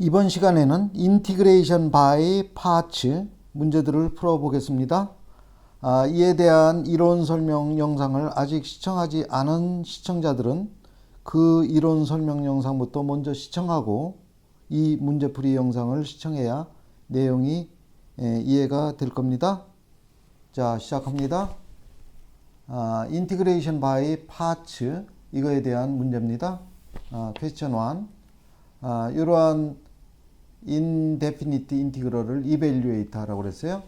이번 시간에는 인티그레이션 바이 파츠 문제들을 풀어보겠습니다. 아, 이에 대한 이론 설명 영상을 아직 시청하지 않은 시청자들은 그 이론 설명 영상부터 먼저 시청하고 이 문제풀이 영상을 시청해야 내용이 에, 이해가 될 겁니다. 자, 시작합니다. 아, 인티그레이션 바이 파츠 이거에 대한 문제입니다. 아, 퀘스천 1. 아, 이러한 인데피니트 인티그럴을 하라고 그랬어요.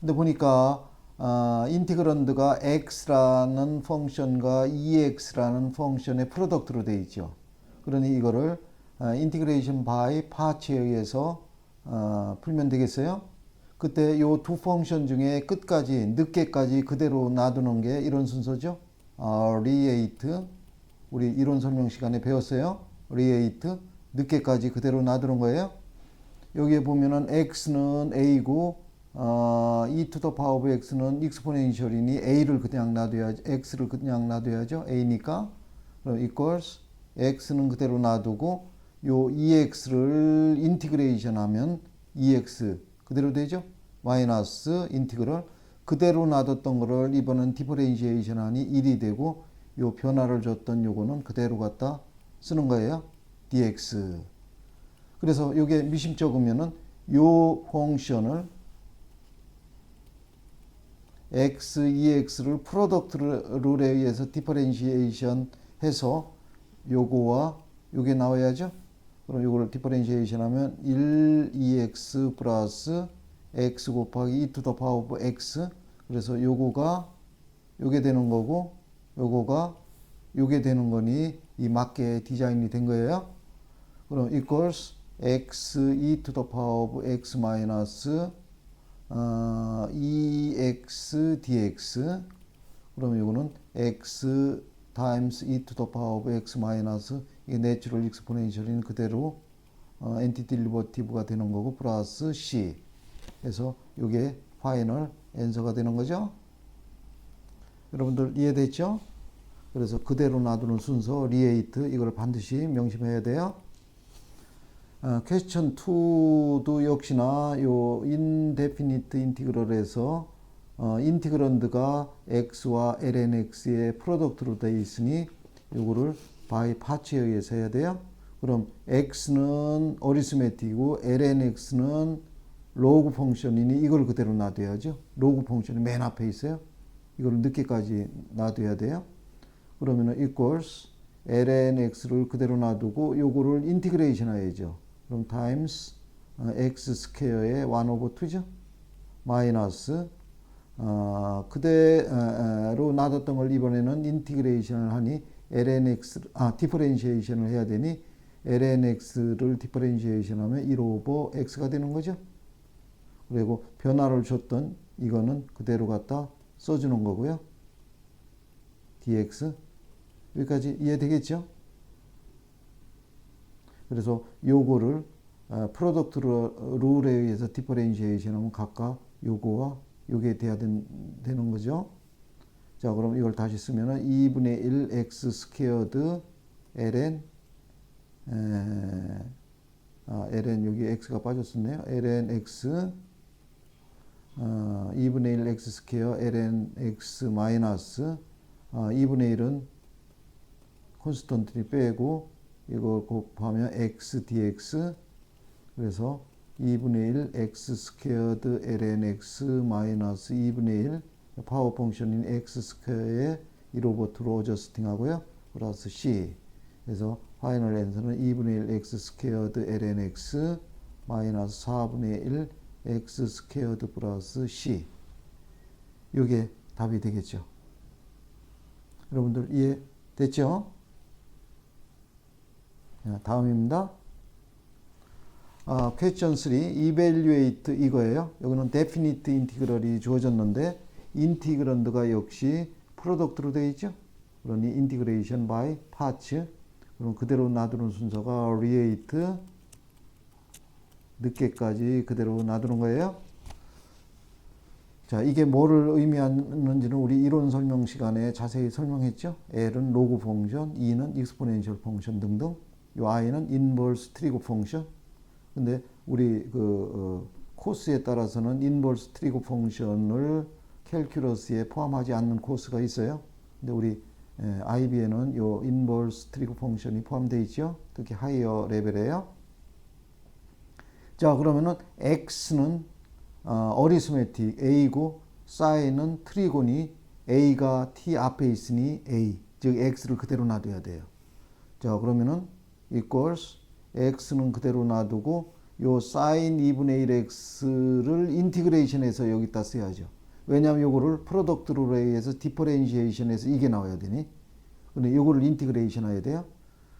근데 보니까 아, 인티그런드가 x라는 펑션과 ex라는 펑션의 프로덕트로 되어 있죠. 그러니 이거를 아, 인티그레이션 바이 파츠에 의해서 아, 풀면 되겠어요. 그때 요 두 펑션 중에 끝까지 늦게까지 그대로 놔두는 게 이런 순서죠. 아, 리에이트 우리 이론 설명 시간에 배웠어요. 리에이트 늦게까지 그대로 놔두는 거예요. 여기에 보면은 x는 a고 어, e to the power of x는 exponential이니 a를 그냥 놔둬야죠. x를 그냥 놔둬야죠. a니까 그럼 equals x는 그대로 놔두고 요 ex를 인티그레이션 하면 ex 그대로 되죠. 마이너스 인티그럴 그대로 놔뒀던 거를 이번엔 디퍼렌시에이션 하니 1이 되고 요 변화를 줬던 요거는 그대로 갖다 쓰는 거예요. dx 그래서 이게 미심 적으면은 요 펑션을 x, ex를 프로덕트 룰에 의해서 디퍼렌시에이션 해서 요거와 요게 나와야죠. 그럼 요거를 디퍼렌시에이션 하면 1 2x 플러스 x 곱하기 e to the power of x 그래서 요거가 요게 되는 거고 요거가 요게 되는 거니 이 맞게 디자인이 된 거예요. 그럼 equals x e to the power of x 마이너스 어, 2x dx 그러면 이거는 x times e to the power of x 마이너스 이게 내추럴 익스포넨셜인 그대로 어, 엔티티 리버티브가 되는 거고 플러스 c 해서 이게 파이널 앤서가 되는 거죠. 여러분들 이해됐죠? 그래서 그대로 놔두는 순서 리에이트 이걸 반드시 명심해야 돼요. 어, 퀘스천 2도 역시나 요 인데피니트 인티그럴에서 어, 인티그런드가 x와 lnx의 프로덕트로 되어 있으니 요거를 바이 파츠에 의해서 해야 돼요. 그럼 x는 어리스메틱이고 lnx는 로그 펑션이니 이걸 그대로 놔둬야죠. 로그 펑션이 맨 앞에 있어요. 이걸 늦게까지 놔둬야 돼요. 그러면은 equals lnx를 그대로 놔두고 요거를 인티그레이션 해야죠. 그럼 times 어, x 스퀘어의 1 over 2죠. 마이너스 어, 그대로 놔뒀던 걸 이번에는 인티그레이션을 하니 lnx 아 디퍼렌시에이션을 해야 되니 lnx를 디퍼렌시에이션 하면 1 over x가 되는 거죠. 그리고 변화를 줬던 이거는 그대로 갖다 써주는 거고요. dx 여기까지 이해되겠죠? 그래서 요거를 프로덕트 룰에 의해서 디퍼렌시에이션 하면 각각 요거와 요게 돼야 된, 되는 거죠. 자, 그럼 이걸 다시 쓰면은 2분의 1 x 스퀘어드 ln 에, 아, ln 여기 x가 빠졌었네요. ln x 어, 2분의 1 x 스퀘어 ln x 마이너스 어, 2분의 1은 콘스턴트리 빼고 이거 곱하면 x dx 그래서 2분의 1 x 스퀘어드 ln x 마이너스 2분의 1 파워 펑션인 x 스퀘어에 1 오버 2로 어저스팅 하고요. 플러스 c 그래서 파이널 앤서는 2분의 1 x 스퀘어드 ln x 마이너스 4분의 1 x 스퀘어드 플러스 c 이게 답이 되겠죠. 여러분들 이해 됐죠? 다음입니다. 아, 퀘스천 3 evaluate 이거예요. 여기는 definite integral이 주어졌는데 인티그런드가 역시 프로덕트로 되어 있죠. 그러니 integration by parts 그럼 그대로 놔두는 순서가 relate 늦게까지 그대로 놔두는 거예요. 자, 이게 뭐를 의미하는지는 우리 이론 설명 시간에 자세히 설명했죠. L은 로그 펑션, E는 익스포넨셜 펑션 등등. 요 I는 인버스 트리거 펑션. 근데 우리 그 어, 코스에 따라서는 인버스 트리거 펑션을 캘큘러스에 포함하지 않는 코스가 있어요. 근데 우리 에, IB에는 요 인버스 트리거 펑션이 포함되어 있죠. 특히 하이어 레벨에요. 자, 그러면은 x는 어, 어리스메틱 a고 사인은 트리곤이 a가 t 앞에 있으니 a 즉 x를 그대로 놔둬야 돼요. 자, 그러면은 equals x는 그대로 놔두고 요 sin 2분의 1x를 인티그레이션해서 여기다 써야죠. 왜냐하면 요거를 프로덕트 룰에 서 디퍼렌시에이션해서 이게 나와야 되니. 근데 요거를 인티그레이션 해야 돼요.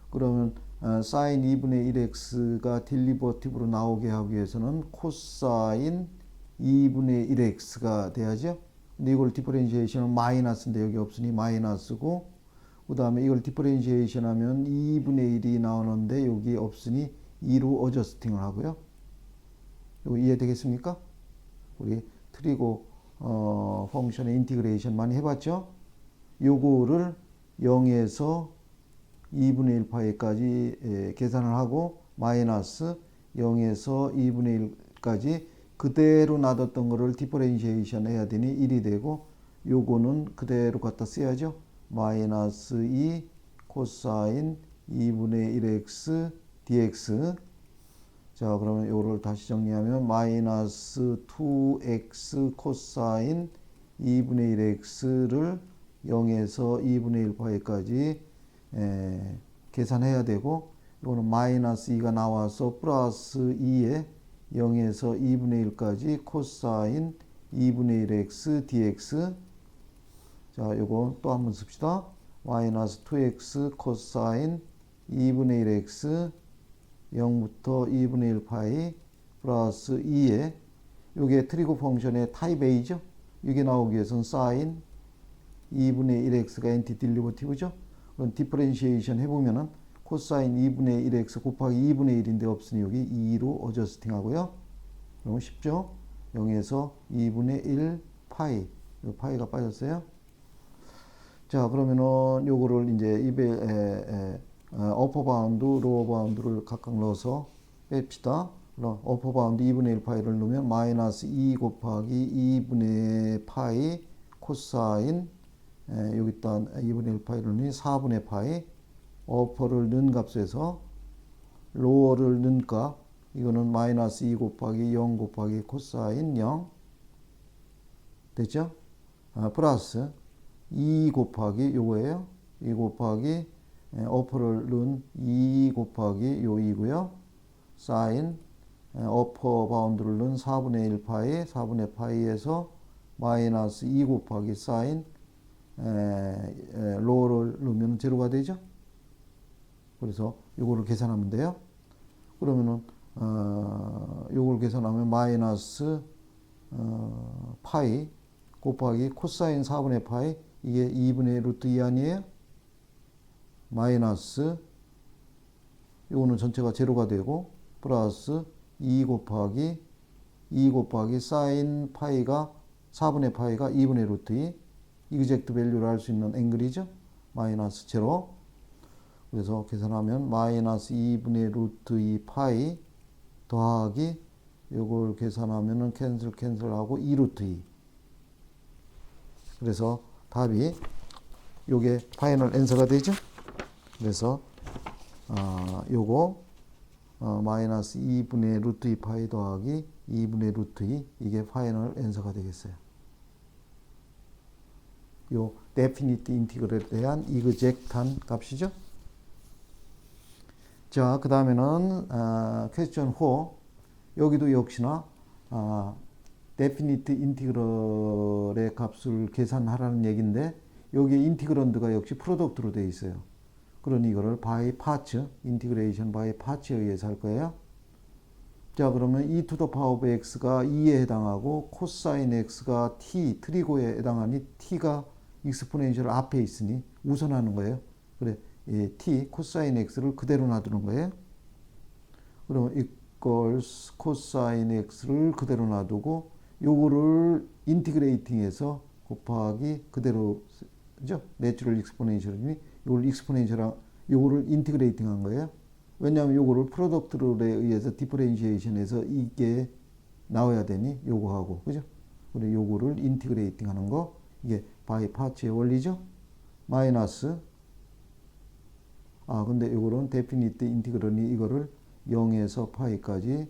그러면 어, sin 2분의 1x가 딜리버티브로 나오게 하기 위해서는 코사인 2분의 1x가 돼야죠. 근데 이걸 디퍼렌시에이션은 마이너스인데 여기 없으니 마이너스고 그 다음에 이걸 디퍼렌시에이션 하면 2분의 1이 나오는데 여기 없으니 2로 어저스팅을 하고요. 이거 이해되겠습니까? 우리 트리고 어, 펑션의 인티그레이션 많이 해봤죠? 요거를 0에서 2분의 1파이까지 예, 계산을 하고 마이너스 0에서 2분의 1까지 그대로 놔뒀던 거를 디퍼렌시에이션 해야 되니 1이 되고 요거는 그대로 갖다 써야죠. 마이너스 2 코사인 2분의 1x dx 자 그러면 요거를 다시 정리하면 마이너스 2x 코사인 2분의 1x를 0에서 2분의 1파이까지 에, 계산해야 되고 이거는 마이너스 2가 나와서 플러스 2에 0에서 2분의 1까지 코사인 2분의 1x dx 자 요거 또 한번 씁시다 마이너스 2x 코사인 2분의 1x 0부터 2분의 1 파이 플러스 2에 요게 트리거 펑션의 타입 A죠 이게 나오기 위해서는 사인 2분의 1x가 엔티 딜리버티브죠 그럼 디퍼렌시에이션 해보면은 코사인 2분의 1x 곱하기 2분의 1인데 없으니 여기 2로 어저스팅 하고요. 그러면 쉽죠? 0에서 2분의 1 파이. 요 파이가 빠졌어요. 자, 그러면은 요거를 이제 입에 에, 에, 어, 어퍼 바운드, 로어 바운드를 각각 넣어서 뺍시다. 어퍼 바운드 2분의 1 파이를 넣으면 마이너스 2 곱하기 2분의 파이 코사인 에, 여기다. 2분의 1 파이를 넣으니 4분의 파이. 어퍼를 넣은 값에서 로어를 넣은 값. 이거는 마이너스 2 곱하기 0 곱하기 코사인 0 됐죠? 아, 플러스 2 곱하기 요거예요. 2 곱하기 에, 어퍼를 넣은 2 곱하기 요 2고요. 사인 에, 어퍼 바운드를 넣은 4분의 1 파이 4분의 파이에서 마이너스 2 곱하기 사인 에, 에, 로어를 넣으면 제로가 되죠. 그래서 요거를 계산하면 돼요. 그러면은 어, 요걸 계산하면 마이너스 어, 파이 곱하기 코사인 4분의 파이 이게 2분의 루트 2 아니에요? 마이너스 요거는 전체가 제로가 되고 플러스 2 곱하기 2 곱하기 사인 파이가 4분의 파이가 2분의 루트 2 이그젝트 밸류를 할수 있는 앵글이죠. 마이너스 제로 그래서 계산하면 마이너스 2분의 루트 2 파이 더하기 요걸 계산하면은 캔슬 캔슬하고 2 루트 2 그래서 답이 요게 파이널 앤서가 되죠? 그래서 어, 요거 어, 마이너스 2분의 루트 2 파이 더하기 2분의 루트 2 이게 파이널 앤서가 되겠어요. 요 데피니트 인티그럴에 대한 이그젝트한 값이죠? 자, 그 다음에는 아, 퀘스천 4 여기도 역시나 아, 데피니트 인티그럴의 값을 계산하라는 얘기인데 여기에 인티그런드가 역시 프로덕트로 되어 있어요. 그러니 이거를 바이 파츠, 인티그레이션 바이 파츠에 의해서 할 거예요. 자, 그러면 e to the power of x가 2에 해당하고 코사인 x가 t, 트리고에 해당하니 t가 익스포넨셜 앞에 있으니 우선하는 거예요. 그래, 이 t 코사인 x를 그대로 놔두는 거예요. 그러면 equals 코사인 x를 그대로 놔두고 요거를 인티그레이팅해서 곱하기 그대로 죠 내추럴 익스포넨셜이니 요걸 익스포넨셜 요거를 인티그레이팅 한 거예요. 왜냐하면 요거를 프로덕트 룰에 의해서 디퍼렌시에이션해서 이게 나와야 되니 요거하고 그죠? 우리 요거를 인티그레이팅 하는 거 이게 바이 파츠의 원리죠? 마이너스 아 근데 요거는 데피니트 인티그럴이 이거를 0에서 파이까지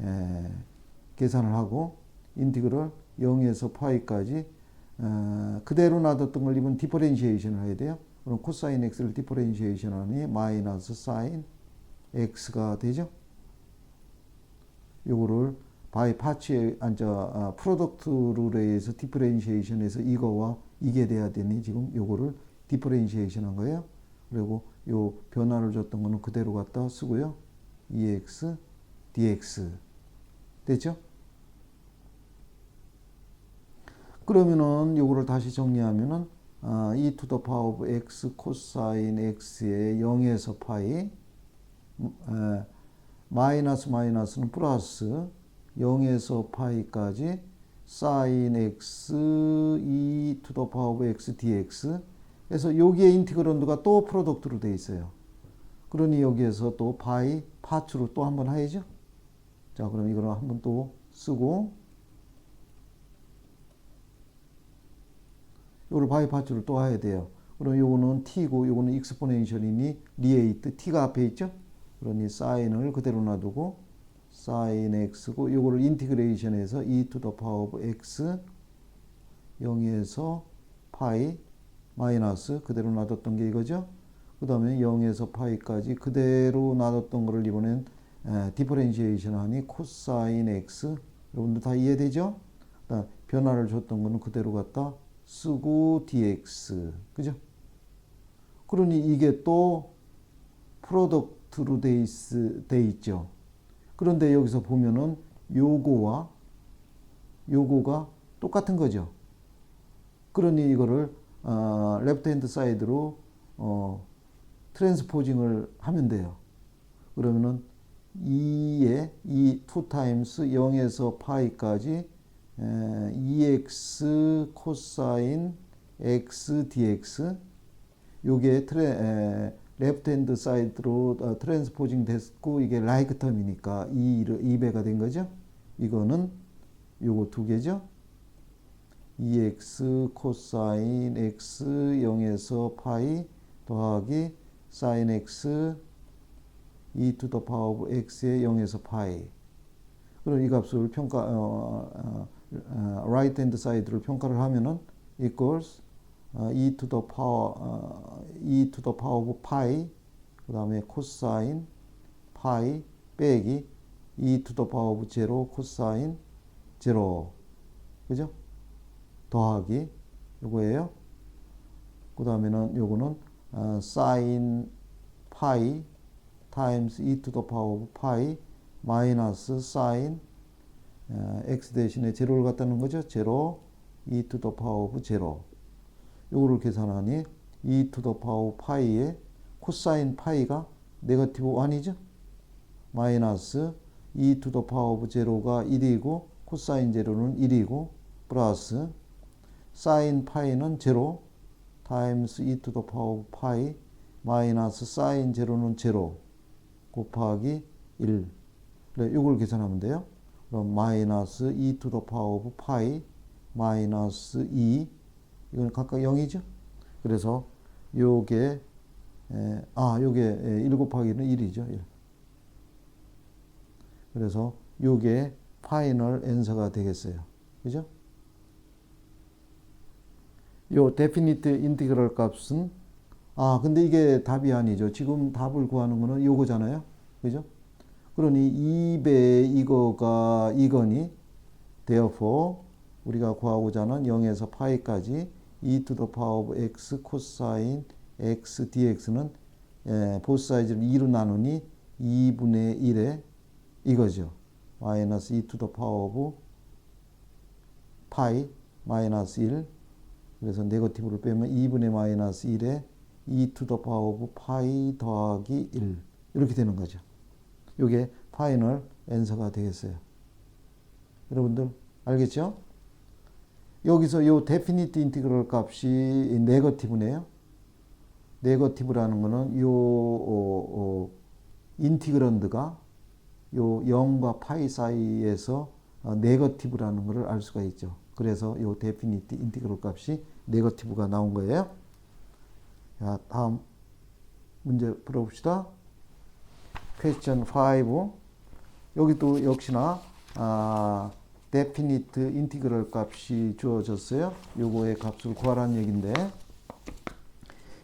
에, 계산을 하고 인티그럴 0에서 파이까지 어, 그대로 놔뒀던 걸 이번 디퍼렌시에이션을 해야 돼요. 그럼 코사인 x를 디퍼렌시에이션 하니 마이너스 사인 x가 되죠. 요거를 바이 파츠에 앉아 아, 프로덕트 룰에 의해서 디퍼렌시에이션해서 이거와 이게 돼야 되니 지금 요거를 디퍼렌시에이션 한 거예요. 그리고 요 변화를 줬던 거는 그대로 갖다 쓰고요. EX, DX 됐죠? 그러면은 요거를 다시 정리하면은 아, e to the power x 코사인 x의 0에서 파이 음, 에, 마이너스 마이너스는 플러스 0에서 파이까지 사인 x e to the power x dx 그래서 여기에 인티그런드가 또 프로덕트로 돼 있어요. 그러니 여기에서 또 바이 파츠로 또 한번 해야죠. 자, 그럼 이거를 한번 또 쓰고 요걸 바이 파츠를 또 해야 돼요. 그럼 요거는 t고 요거는 익스포넨셜이니 리에이트 t가 앞에 있죠. 그러니 사인을 그대로 놔두고 사인 x고 요거를 인티그레이션해서 e to the power x 0에서 파이 마이너스 그대로 놔뒀던 게 이거죠. 그 다음에 0에서 파이까지 그대로 놔뒀던 거를 이번엔 에, 디퍼렌시에이션 하니 코사인 x 여러분들 다 이해되죠? 변화를 줬던 거는 그대로 갖다 쓰고 dx 그죠? 그러니 이게 또 프로덕트로 돼, 있, 돼 있죠. 그런데 여기서 보면은 요거와 요거가 똑같은 거죠. 그러니 이거를 어, 레프트 핸드 사이드로 어, 트랜스포징을 하면 돼요. 그러면은 2에 2 2 타임스 0에서 파이까지 에, 2x 코사인 x dx 요게 트레 에, 레프트 핸드 사이드로 어, 트랜스포징 됐고 이게 라이크 텀이니까 2, 2배가 된 거죠. 이거는 요거 두 개죠. 2x 코사인 x 0에서 파이 더하기 사인 x e to the power of x의 0에서 파이. 그럼 이 값을 평가 어, 어, 어, right hand side를 평가를 하면은 equals 어, e to the power 어, e to the power of pi 그 다음에 코사인 파이 빼기 e to the power of 0 코사인 0 그죠? 더하기 요거예요. 그 다음에는 요거는 어, sin 파이 타임스 e to the power of pi 마이너스 어, x 대신에 제로를 갖다 놓은 거죠. 제로 e to the power of 제로 요거를 계산하니 e to the power 파이의 코사인 파이가 네거티브 1이죠. 마이너스 e to the power of 제로가 1이고 코사인 제로는 1이고 플러스 사인 파이는 제로 타임스 e to the power of 파이 마이너스 사인 제로는 제로 곱하기 1. 네, 이걸 계산하면 돼요. 그럼 마이너스 e to the power of 파이 마이너스 2 이건 각각 0이죠. 그래서 요게 에, 아 요게 1 곱하기는 1이죠. 1. 그래서 요게 파이널 앤서가 되겠어요. 그죠? 요 데피니트 인티그럴 값은 아 근데 이게 답이 아니죠. 지금 답을 구하는 거는 요거잖아요. 그죠? 그러니 2배 이거가 이거니 therefore 우리가 구하고자 하는 0에서 파이까지 e to the power of x 코사인 x dx는 예, 보스 사이즈를 2로 나누니 2분의 1에 이거죠. 마이너스 e to the power of 파이 마이너스 1 그래서 네거티브를 빼면 2분의 마이너스 1에 e to the power of 파이 더하기 1 이렇게 되는 거죠. 이게 파이널 앤서가 되겠어요. 여러분들 알겠죠? 여기서 요 데피니트 인티그럴 값이 네거티브네요. 네거티브라는 거는 요 어, 어, 인티그런드가 요 0과 파이 사이에서 어, 네거티브라는 것을 알 수가 있죠. 그래서 요 데피니트 인티그럴 값이 네거티브가 나온 거예요. 자, 다음 문제 풀어봅시다. 퀘스천 5. 여기 또 역시나 아, 데피니트 인티그럴 값이 주어졌어요. 요거의 값을 구하라는 얘긴데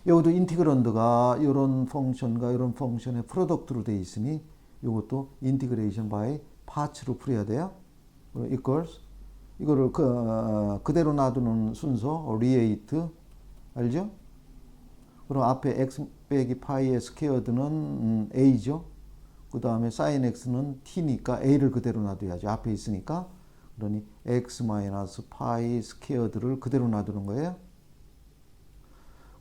여기도 인티그런드가 이런 펑션과 이런 펑션의 프로덕트로 되어 있으니 이것도 인티그레이션 바이 파츠로 풀어야 돼요. 그리고 equals 이거를 그, 어, 그대로 놔두는 순서 리에이트 알죠? 그럼 앞에 x 빼기 파이의 스퀘어드는 음, a죠. 그 다음에 sin x는 t니까 a를 그대로 놔둬야죠. 앞에 있으니까 그러니 x 마이너스 파이 스퀘어드를 그대로 놔두는 거예요.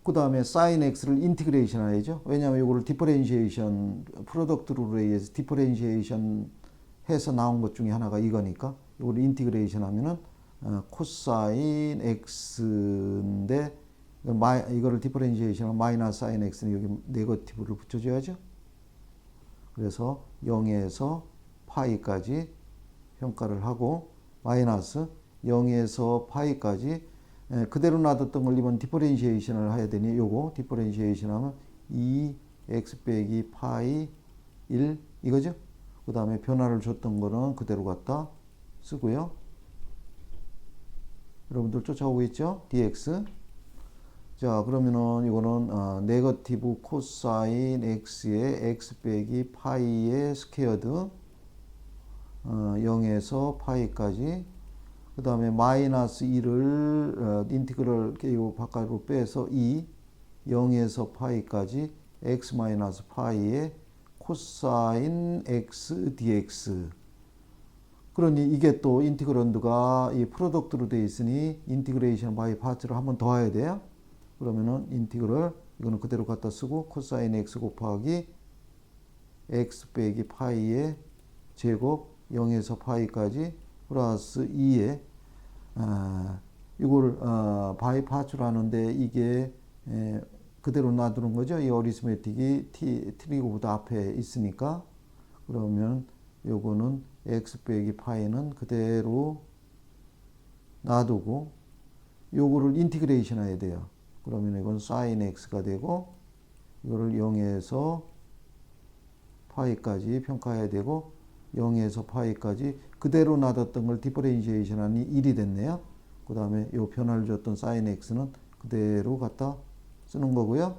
그 다음에 sin x를 인티그레이션 해야죠. 왜냐하면 이거를 디퍼렌시에이션 프로덕트 룰에 의해서 디퍼렌시에이션 해서 나온 것 중에 하나가 이거니까 이걸 인티그레이션 하면은 어, 코사인 x인데 이걸 마이, 이거를 디퍼렌시에이션 마이너스 사인 x는 여기 네거티브를 붙여줘야죠. 그래서 0에서 파이까지 평가를 하고 마이너스 0에서 파이까지 예, 그대로 놔뒀던 걸 이번 디퍼렌시에이션을 해야 되니 요거 디퍼렌시에이션 하면 2x 빼기 파이 1 이거죠. 그 다음에 변화를 줬던 거는 그대로 갖다 쓰고요. 여러분들 쫓아오고 있죠? dx. 자, 그러면은 이거는 어, 네거티브 코사인 x의 x 빼기 파이의 스퀘어드 어, 0에서 파이까지 그 다음에 마이너스 2를 어, 인티그럴 이거 바깥으로 빼서 2 0에서 파이까지 x 마이너스 파이의 코사인 x dx 그러니 이게 또 인티그런드가 이 프로덕트로 되어 있으니 인티그레이션 바이 파트를 한번 더 해야 돼요. 그러면은 인티그럴 이거는 그대로 갖다 쓰고 코사인 x 곱하기 x 빼기 파이의 제곱 0에서 파이까지 플러스 2에 아, 이걸 어, 바이 파츠로 하는데 이게 에, 그대로 놔두는 거죠. 이 어리스메틱이 티, 트리고보다 앞에 있으니까 그러면 요거는 x 빼기 파이는 그대로 놔두고 요거를 인티그레이션 해야 돼요. 그러면 이건 sin x가 되고 이거를 0에서 파이까지 평가해야 되고 0에서 파이까지 그대로 놔뒀던 걸 디퍼렌시에이션 하니 1이 됐네요. 그 다음에 요 변화를 줬던 sin x는 그대로 갖다 쓰는 거고요.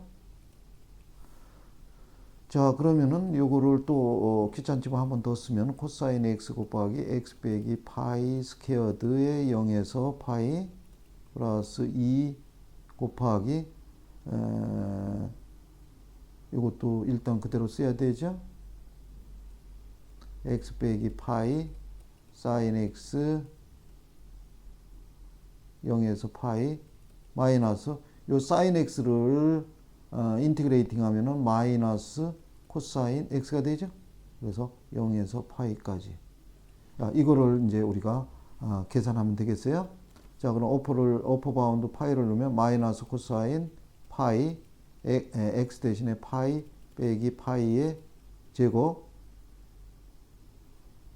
자 그러면은 요거를 또 어, 귀찮지만 한 번 더 쓰면 코사인 x 곱하기 x 빼기 파이 스퀘어드의 0에서 파이 플러스 2 곱하기 에, 이것도 일단 그대로 써야 되죠. x 빼기 파이 사인 x 0에서 파이 마이너스 요 사인 x를 어, 인티그레이팅 하면은 마이너스 코사인 x가 되죠. 그래서 0에서 파이까지. 자, 이거를 이제 우리가 어, 계산하면 되겠어요. 자, 그럼 어퍼를 어퍼 바운드 파이를 넣으면 마이너스 코사인 파이 x 대신에 파이 빼기 파이의 제곱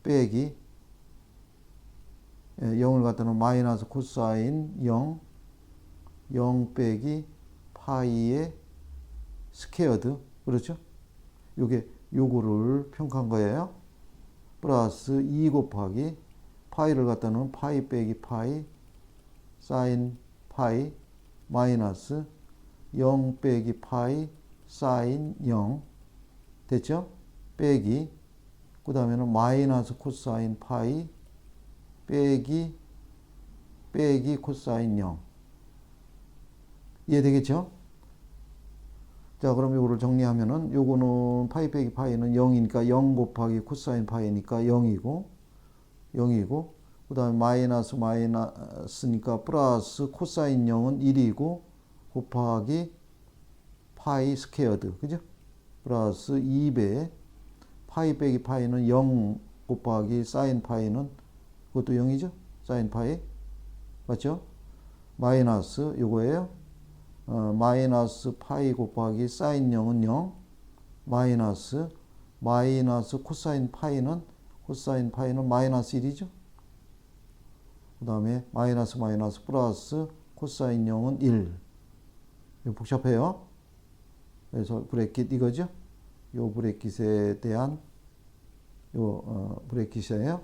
빼기 0을 갖다 놓으면 마이너스 코사인 0 0 빼기 파이의 스퀘어드 그렇죠? 요게 요거를 평가한 거예요. 플러스 2 곱하기 파이를 갖다 놓으면 파이 빼기 파이 사인 파이 마이너스 0 빼기 파이 사인 0 됐죠? 빼기 그 다음에는 마이너스 코사인 파이 빼기 빼기 코사인 0 이해되겠죠? 자, 그럼 이거를 정리하면은 요거는 파이 빼기 파이는 0이니까 0 곱하기 코사인 파이니까 0이고 0이고 그 다음에 마이너스 마이너스니까 플러스 코사인 0은 1이고 곱하기 파이 스퀘어드. 그죠? 플러스 2배 파이 빼기 파이는 0 곱하기 사인 파이는 그것도 0이죠? 사인 파이. 맞죠? 마이너스 요거예요. 어, 마이너스 파이 곱하기 사인 0은 0 마이너스 마이너스 코사인 파이는 코사인 파이는 마이너스 1이죠. 그 다음에 마이너스 마이너스 플러스 코사인 0은 1. 이거 복잡해요. 그래서 브레킷 이거죠. 요 브레킷에 대한 요 어, 브레킷이에요.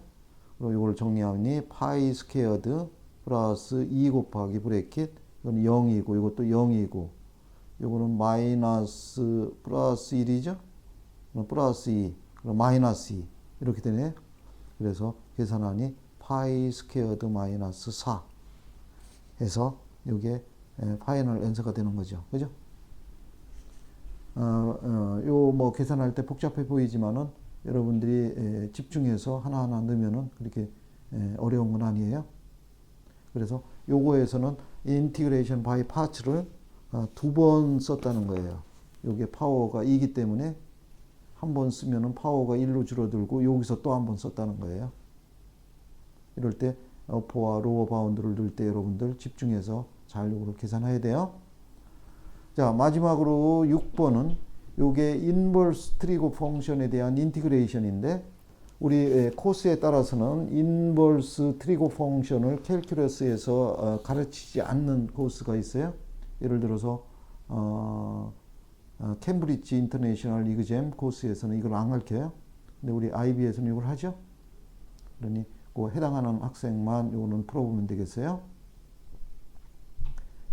그리고 이걸 정리하니 파이 스퀘어드 플러스 2 곱하기 브레킷 이건 0이고 이것도 0이고 요거는 마이너스 플러스 1이죠. 그럼 플러스 2 그럼 마이너스 2 이렇게 되네. 그래서 계산하니 파이 스퀘어드 마이너스 4 해서 이게 파이널 앤서가 되는 거죠. 그죠? 어, 어, 요뭐 계산할 때 복잡해 보이지만은 여러분들이 에, 집중해서 하나하나 넣으면은 그렇게 에, 어려운 건 아니에요. 그래서 요거에서는 인티그레이션 바이 파츠를 어, 두번 썼다는 거예요. 요게 파워가 2기 때문에 한 번 쓰면은 파워가 1로 줄어들고 여기서 또 한 번 썼다는 거예요. 이럴 때 어퍼와 로어 바운드를 넣을 때 여러분들 집중해서 잘 요거를 계산해야 돼요. 자, 마지막으로 6번은 요게 인버스 트리고 펑션에 대한 인티그레이션인데 우리 에, 코스에 따라서는 인버스 트리고 펑션을 캘큘러스에서 어, 가르치지 않는 코스가 있어요. 예를 들어서 어, 어, 캠브리지 인터내셔널 이그잼 코스에서는 이걸 안 가르쳐요. 근데 우리 IB에서는 이걸 하죠. 그러니 그 해당하는 학생만 요거는 풀어보면 되겠어요.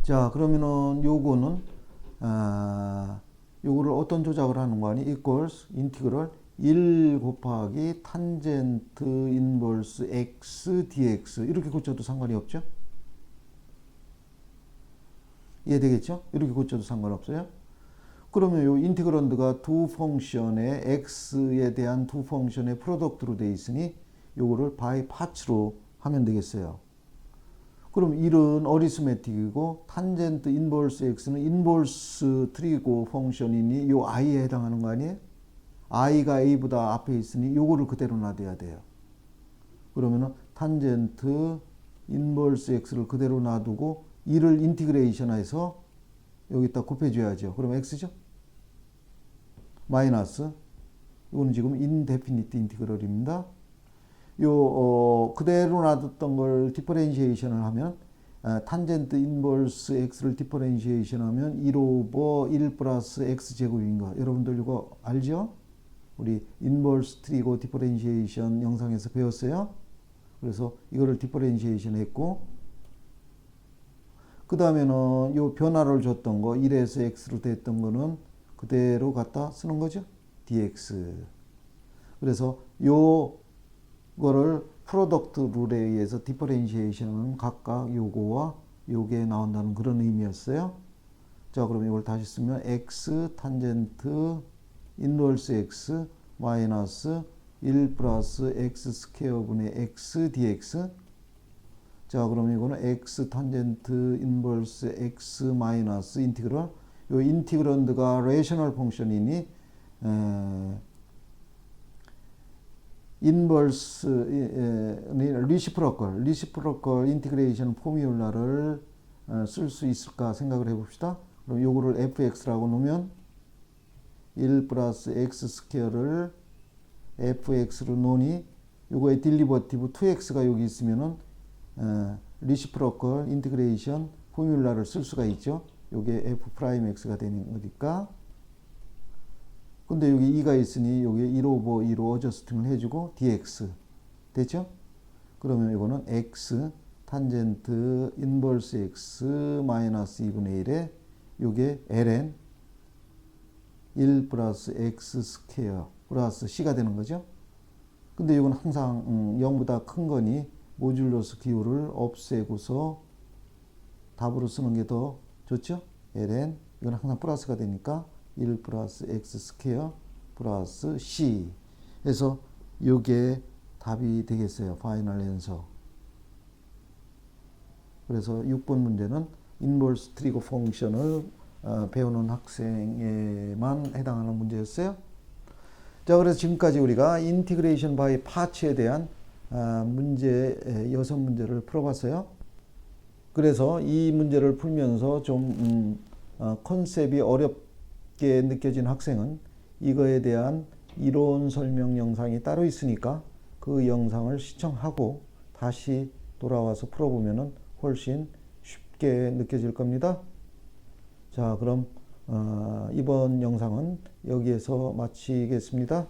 자, 그러면은 요거는 아, 요거를 어떤 조작을 하는 거 아니? equals 인티그럴 1 곱하기 탄젠트 인버스 x dx 이렇게 고쳐도 상관이 없죠? 이해되겠죠? 이렇게 고쳐도 상관없어요. 그러면 요 인티그런드가 두 펑션의 x에 대한 두 펑션의 프로덕트로 돼 있으니 요거를 바이 파츠로 하면 되겠어요. 그럼 1은 어리스메틱이고 탄젠트 인버스 x는 인버스 트리고 펑션이니 요 i에 해당하는 거 아니에요? i가 a보다 앞에 있으니 요거를 그대로 놔둬야 돼요. 그러면은 탄젠트 인버스 x를 그대로 놔두고 1을 인티그레이션해서 여기다 곱해줘야죠. 그럼 x죠? 마이너스 이거는 지금 인데피니트 인티그럴입니다. 요 어, 그대로 놔뒀던 걸 디퍼렌시에이션을 하면 아, 탄젠트 인버스 x를 디퍼렌시에이션 하면 1 오버 1 플러스 x 제곱인 거 여러분들 이거 알죠? 우리 인버스 트리고 디퍼렌시에이션 영상에서 배웠어요. 그래서 이거를 디퍼렌시에이션 했고 그 다음에는 요 변화를 줬던 거 1에서 x로 됐던 거는 그대로 갖다 쓰는 거죠. dx. 그래서 요 거를 프로덕트 룰에 의해서 디퍼렌시에이션은 각각 요거와 요게 나온다는 그런 의미였어요. 자, 그럼 이걸 다시 쓰면 x 탄젠트 인월스 x 마이너스 1 플러스 x 스퀘어 분의 x dx 자, 그럼 이거는 x 탄젠트 인버스 x 마이너스 인티그럴 요 인티그런드가 레이셔널 펑션이니 에, 인버스 리시프로컬 리시프로컬 인티그레이션 포뮬라를 어, 쓸수 있을까 생각을 해봅시다. 그럼 요거를 fx라고 놓으면 1 플러스 x 스퀘어를 fx로 놓으니 요거의 딜리버티브 2x가 여기 있으면은 어, 리시프로컬 인티그레이션 포뮬라를 쓸 수가 있죠. 요게 f 프라임 x가 되는 거니까 근데 여기 2가 있으니 여기 1 오버 2로 어저스팅을 해주고 dx 됐죠? 그러면 이거는 x 탄젠트 인버스 x 마이너스 2분의 1에 요게 ln 1 플러스 x 스퀘어 플러스 c가 되는 거죠. 근데 이건 항상 음, 0보다 큰 거니 모듈러스 기호를 없애고서 답으로 쓰는 게 더 좋죠. ln 이건 항상 플러스가 되니까 1 플러스 x 스퀘어 플러스 c 해서 요게 답이 되겠어요. 파이널 앤서. 그래서 6번 문제는 인버스 트리거 펑션을 어, 배우는 학생에만 해당하는 문제였어요. 자, 그래서 지금까지 우리가 인티그레이션 바이 파츠에 대한 아, 문제 여섯 문제를 풀어봤어요. 그래서 이 문제를 풀면서 좀 음, 어, 컨셉이 어렵 게 느껴진 학생은 이거에 대한 이론 설명 영상이 따로 있으니까 그 영상을 시청하고 다시 돌아와서 풀어보면은 훨씬 쉽게 느껴질 겁니다. 자, 그럼 어, 이번 영상은 여기에서 마치겠습니다.